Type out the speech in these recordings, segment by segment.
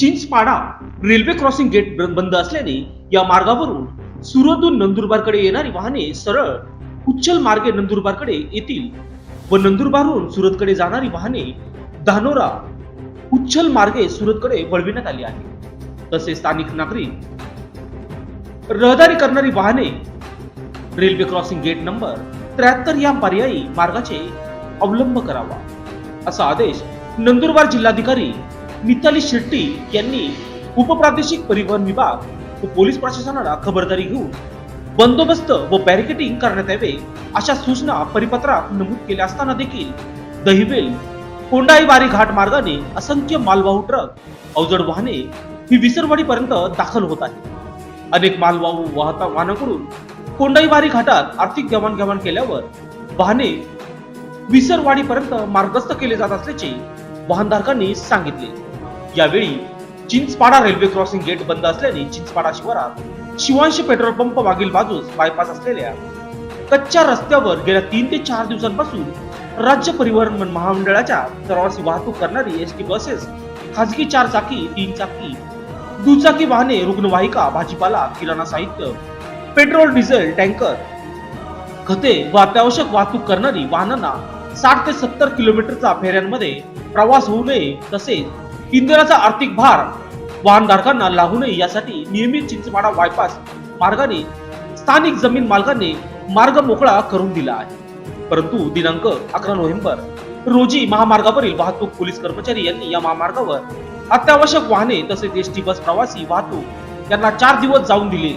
Chinchpada railway crossing gate बंद असल्याने या मार्गावरून सुरतून नंदुरबारकडे येणारी वाहने सरळ उच्चल मार्गे नंदुरबारकडे येतील व नंदुरबारहून सुरतकडे जाणारी वाहने धानोरा उच्चल मार्गे सुरतकडे वळविण्यात आली आहे तसेच स्थानिक नागरिक रहदारी करणारी वाहने रेल्वे क्रॉसिंग गेट नंबर त्र्याहत्तर या पर्यायी मार्गाचे अवलंब करावा असा आदेश नंदुरबार जिल्हाधिकारी मिताली शेट्टी यांनी उपप्रादेशिक परिवहन विभाग व पोलीस प्रशासनाला खबरदारी घेऊन बंदोबस्त व बॅरिकेटिंग करण्यात यावे अशा सूचना परिपत्रात नमूद केल्या असताना देखील दहिवेल कोंडाईबारी घाट मार्गाने असंख्य मालवाहू ट्रक अवजड वाहने ही विसरवाडीपर्यंत दाखल होत आहे अनेक मालवाहू वाहता वाहनाकडून कोंडाईबारी घाटात आर्थिक देवाणघेवाण केल्यावर वाहने विसरवाडीपर्यंत मार्गस्थ केले जात असल्याचे वाहनधारकांनी सांगितले. यावेळी चिंचपाडा रेल्वे क्रॉसिंग गेट बंद असल्याने चिंचपाडा शिवारात शिवांशी पेट्रोल पंप मागील बाजूस बायपास असलेल्या कच्च्या रस्त्यावर गेल्या तीन ते चार दिवसांपासून राज्य परिवहन महामंडळाच्या प्रवासी वाहतूक करणारी एस टी बसेस खाजगी चार चाकी तीन चाकी दुचाकी वाहने रुग्णवाहिका भाजीपाला किराणा साहित्य पेट्रोल डिझेल टँकर खते व अत्यावश्यक वाहतूक करणारी वाहनांना साठ ते सत्तर किलोमीटरचा फेऱ्यांमध्ये प्रवास होऊ नये तसेच इंधनाचा आर्थिक भार वाहनधारकांना लागू नये यासाठी नियमित चिंचपाडा बायपास मार्गाने स्थानिक जमीन मालकांनी मार्ग मोकळा करून दिला आहे. परंतु दिनांक अकरा नोव्हेंबर रोजी महामार्गावरील वाहतूक पोलीस कर्मचारी यांनी या महामार्गावर अत्यावश्यक वाहने तसेच एस टी बस प्रवासी वाहतूक यांना चार दिवस जाऊन दिले.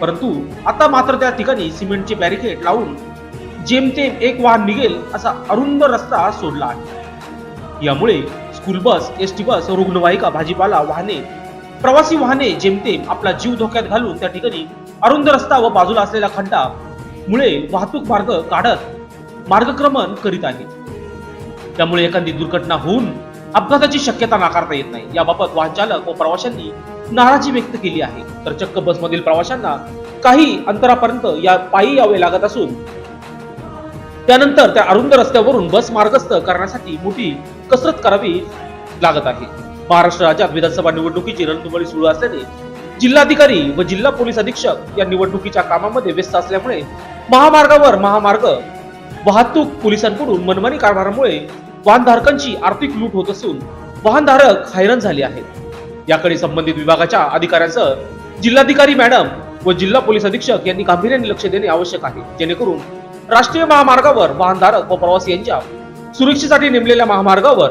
परंतु आता मात्र त्या ठिकाणी सिमेंटचे बॅरिकेड लावून जेमतेम एक वाहन निघेल असा अरुंद रस्ता सोडला आहे. यामुळे school bus S T bus रुग्णवाहिका भाजीपाला वाहने प्रवासी वाहने जेमतेम आपला जीव धोक्यात घालून त्या ठिकाणी अरुंद रस्ता व बाजूला असलेला खड्डा मुळे वाहतूक मार्ग काढत मार्गक्रमण करीत आहे त्यामुळे एखादी दुर्घटना होऊन अपघाताची शक्यता नाकारता येत नाही. याबाबत वाहन चालक व प्रवाशांनी नाराजी व्यक्त केली आहे. तर चक्क बसमधील प्रवाशांना काही अंतरापर्यंत या पायी यावे लागत असून त्यानंतर त्या अरुंद रस्त्यावरून बस मार्गस्थ करण्यासाठी मोठी कसरत करावी लागत आहे. महाराष्ट्र राज्यात विधानसभा निवडणुकीची रणधुमाळी सुरू असल्याने जिल्हाधिकारी व जिल्हा पोलीस अधीक्षक या निवडणुकीच्या कामामध्ये व्यस्त असल्यामुळे महामार्गावर महामार्ग वाहतूक पोलिसांकडून मनमानी कारभारामुळे वाहनधारकांची आर्थिक लूट होत असून वाहनधारक हैराण झाले आहेत. याकडे संबंधित विभागाच्या अधिकाऱ्यांसह जिल्हाधिकारी मॅडम व जिल्हा पोलीस अधीक्षक यांनी गांभीर्याने लक्ष देणे आवश्यक आहे जेणेकरून राष्ट्रीय महामार्गावर वाहनधारक व प्रवासी यांच्या सुरक्षेसाठी नेमलेल्या महामार्गावर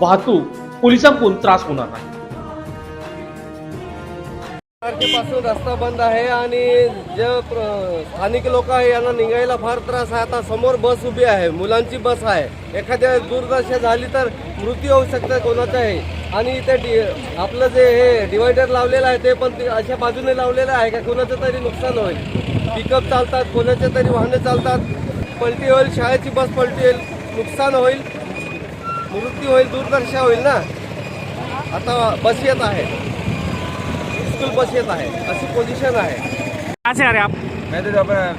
वाहतूक पोलिसांकडून त्रास होणार नाही. पासून रस्ता बंद आहे आणि जे प्र- स्थानिक लोक आहे यांना निघायला फार त्रास आहे. आता समोर बस उभी आहे मुलांची बस आहे. एखाद्या दुर्दशा झाली तर मृत्यू होऊ शकते कोणाचाही आहे आणि इथे डि- आपलं जे हे डिवायडर लावलेलं आहे ते पण ते अशा बाजूने लावलेलं आहे का कोणाचं तरी नुकसान होईल? पिकअप चालतात कोणाचे तरी वाहने चालतात. पलटी होईल शाळेची बस पलटी होईल नुकसान होईल. मृत्यू होईल दुर्दशा होईल ना? आता बस येत आहे. स्कूल बस येत आहे. अशी पोझिशन आहे. कहाँ से आ रहे हैं आप? मैं तो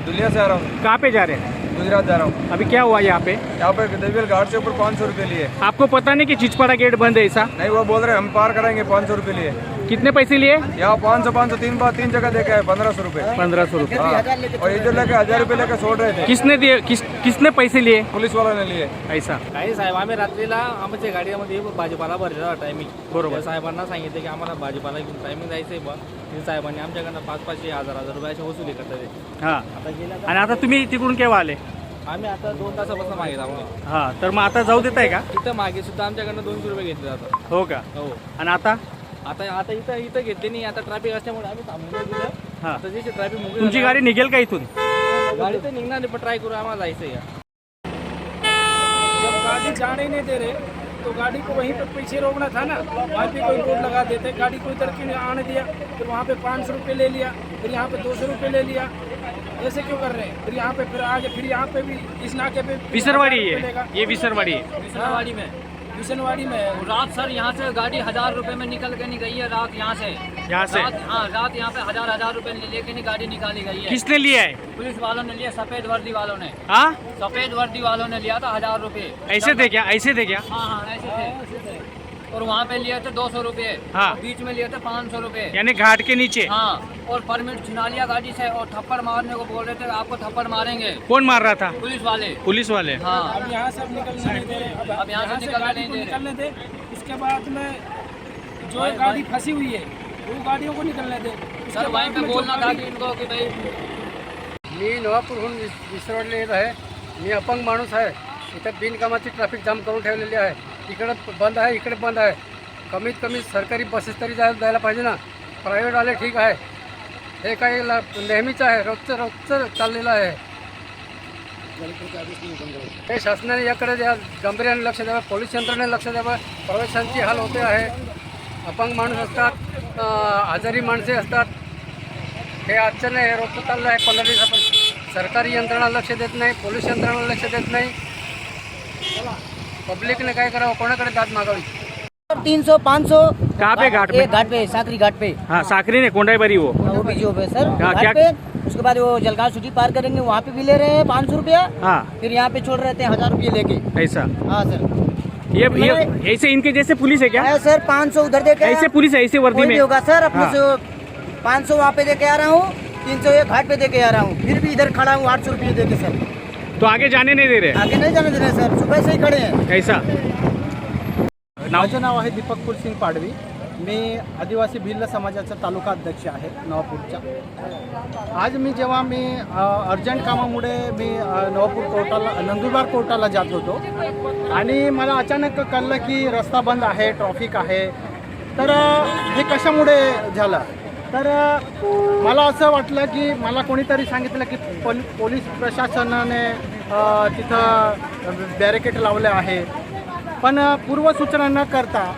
दुलिया से आ रहा हूँ। कहाँ पे जा रहे हैं? गुजरात जा रहा हूँ। अभी क्या हुआ यहाँ पे? यहाँ पर देवील घाट से ऊपर पाँच सौ रुपये लिए। आपको पता नहीं कि चिचपाड़ा गेट बंद है ऐसा? नहीं वो बोल रहे हैं हम पार कराएंगे पाँच सौ रुपये लिए। कितने पैसे लिए? यहाँ पाँच सौ पाँच सौ तीन बार तीन जगह देखा है पंद्रह सौ रुपये। पंद्रह सौ रुपये। हाँ। और इधर लेके हजार रुपये लेकर छोड़ रहे थे। किसने दिए किस किसने पैसे लिए? पुलिस वालों ने लिए। ऐसा। काही साहेब आम्ही रात्रीला आमच्या गाडीमध्ये भाजीपाला भरलेला टायमिंग बरोबर. साहेबांना सांगितलं की आम्हाला भाजीपाला घेऊन टायमिंग जायचंय बा ते साहेबांनी आमच्याकडनं पाच पाचशे हजार हजार रुपये अशा वसुली करतात ते. हां. आता गेल्या आणि आता तुम्ही तिकडून केव्हा आले? आम्ही आता दोन तासापासून मागे थांबलो हां. तर मग आता जाऊ देत आहे का? तिथं मागे सुद्धा आमच्याकडनं दोनशे रुपये घेतले जातात. हो का? हो. आणि आता? आता आता इथं इथं घेतले नाही आता ट्रॅफिक असल्यामुळे आम्ही थांबून दिलं हाँ. आता ट्रॅफिक मोकळी तुमची गाडी निघेल का इथून? गाडी तर निघणार नाही पण ट्राय करू आम्हाला जायचं या जब गाड़ी जाने नहीं दे रहे तो गाड़ी को वहीं पे पीछे रोकना था ना। वहाँ पे कोई रोड लगा देते गाड़ी को इधर क्यों नहीं आने दिया फिर वहाँ पे पाँच सौ रुपये ले लिया फिर यहाँ पे दो सौ रुपये ले लिया। ऐसे क्यों कर रहे हैं? फिर यहाँ पे फिर आगे फिर यहाँ पे भी इस नाके पे विसरवाड़ी है ये विसरवाड़ी है। विसनवाड़ी में। बिशनवाड़ी में रात सर यहाँ से गाड़ी हजार रुपए में निकल के नहीं गई है रात यहाँ से। यहाँ से? रात हाँ रात यहाँ पे हजार हजार रुपए लेके नहीं गाड़ी निकाली गई है। किसने लिया है? पुलिस वालों ने लिया सफेद वर्दी वालों ने। हाँ? सफेद वर्दी वालों ने लिया था हजार रुपए। ऐसे थे क्या? ऐसे थे क्या? हाँ हाँ ऐसे थे। और वहाँ पे लिए थे दो सौ रुपये। हाँ। बीच में लिए थे पाँच सौ रुपये। यानी घाट के नीचे। हाँ और परमिट छिना लिया गाड़ी से और थप्पड़ मारने को बोल रहे थे आपको थप्पड़ मारेंगे। कौन मार रहा था? पुलिस वाले। पुलिस वाले। हाँ। अब यहाँ से अब निकलने नहीं दे रहे। अब, यहाँ से निकलने गाड़ी नहीं दे रहे। निकलने दे। उसके बाद में जो गाड़ी फंसी हुई है वो गाड़ियों को निकलने दे। सर वहीं पे में बोलना था कि इनको कि भाई मी नवापूरहून येत आहे मी अपंग माणूस आहे इथं बिनकामाची ट्रॅफिक जाम करून ठेवलेली आहे. इकडं बंद आहे इकडे बंद आहे. कमीत कमी सरकारी बसेस तरी जायला जायला पाहिजे ना. प्रायव्हेटवाले ठीक आहे. हे काही ला नेहमीचं आहे. रोजचं रोजचं चाललेलं आहे. हे शासनाने याकडे द्या. गांभीर्याने लक्ष द्यावं. पोलीस यंत्रणेने लक्ष द्यावं. प्रवाशांची हाल होते आहे. अपंग माणूस असतात. आजारी माणसे असतात. हे आजचं नाही हे रोजचं चाललं आहे. पंधरा दिवसापासून. सरकारी यंत्रणा लक्ष देत नाही. पोलीस यंत्रणा लक्ष देत नाही. पब्लिकने काय करावं? कोणाकडे दाद मागावी? तीन सौ पाँच सौ कहाँ पे घाट पे? घाट पे साकरी घाट पे. हाँ साकरी ने कोंडाई बरी वो. वो भी जो पे सर हाँ, क्या- घाट पे. उसके बाद वो जलगांव सिटी पार करेंगे वहाँ पे भी ले रहे हैं पाँच सौ रुपया. हाँ. फिर यहाँ पे छोड़ रहे थे हज़ार रुपये लेके. ऐसा? हाँ सर. ये ये ऐसे इनके जैसे पुलिस है क्या? है सर पाँच सौ उधर दे के ऐसे पुलिस है ऐसे वर्दी में? होगा सर. अपने हाँ। से पाँच सौ वहाँ पे दे के आ रहा हूँ तीन सौ एक घाट पे दे के आ रहा हूँ. फिर भी इधर खड़ा हूँ आठ सौ रुपये देके सर. तो आगे जाने नहीं दे रहे? आगे नहीं जाने दे रहे सर। सुबह से ही खड़े हैं। नाव माझं नाव आहे दीपक कुलसिंग पाडवी. मी आदिवासी भिल्ल समाजाचा तालुका अध्यक्ष आहे नवापूरचा. आज मी जेव्हा मी अर्जंट कामामुळे मी नवापूर कोर्टाला नंदुरबार कोर्टाला जात होतो. आणि मला अचानक कळलं की रस्ता बंद आहे ट्रॉफिक आहे. तर हे कशामुळे झालं? तर मला असं वाटलं की मला कोणीतरी सांगितलं की पोल पोलीस प्रशासनाने तिथं बॅरिकेड लावले आहे. पण पूर्वसूचना न करता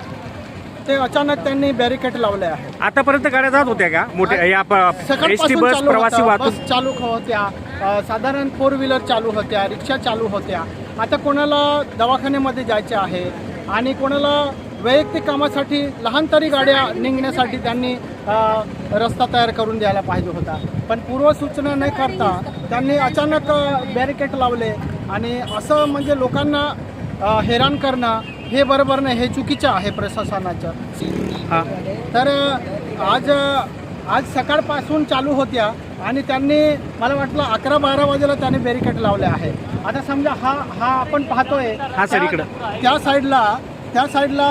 ते अचानक त्यांनी बॅरिकेड लावले आहे. आतापर्यंत गाड्या जात होत्या का? मोठे या एस टी सकाळपासून बस प्रवासी होतं, वाहतूक. चालू होत्या. साधारण फोर व्हीलर चालू होत्या. रिक्षा चालू होत्या. आता कोणाला दवाखान्यामध्ये जायचे आहे आणि कोणाला वैयक्तिक कामासाठी लहान तरी गाड्या निघण्यासाठी त्यांनी रस्ता तयार करून द्यायला पाहिजे होता. पण पूर्वसूचना न करता त्यांनी अचानक बॅरिकेड लावले आणि असं म्हणजे लोकांना हैराण करणं हे बरोबर नाही हे चुकीचं आहे प्रशासनाचं. हा. तर आज आज सकाळपासून चालू होत्या आणि त्यांनी मला वाटलं अकरा बारा वाजेला त्यांनी बॅरिकेड लावले आहे आता समजा हा हा आपण पाहतोय हा इकडं. त्या साईडला त्या साईडला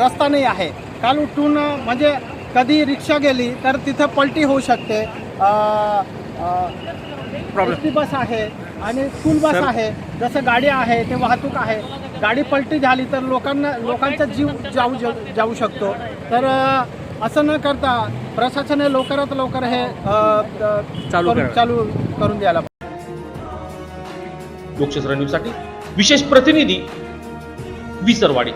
रस्ता नाही आहे. काल उठून म्हणजे कधी रिक्षा गेली तर तिथं पलटी होऊ शकते. टी बस आहे आणि स्कूल बस. आहे. जसं गाडी आहे ते वाहतूक आहे. गाडी पलटी झाली तर लोकांना लोकांचा जीव जाऊ जाऊ शकतो. तर असं न करता प्रशासनाने लवकरात लवकर हे चालू. चालू करून द्यायला लोकशास्त्र न्यूजसाठी विशेष प्रतिनिधी विसरवाडी.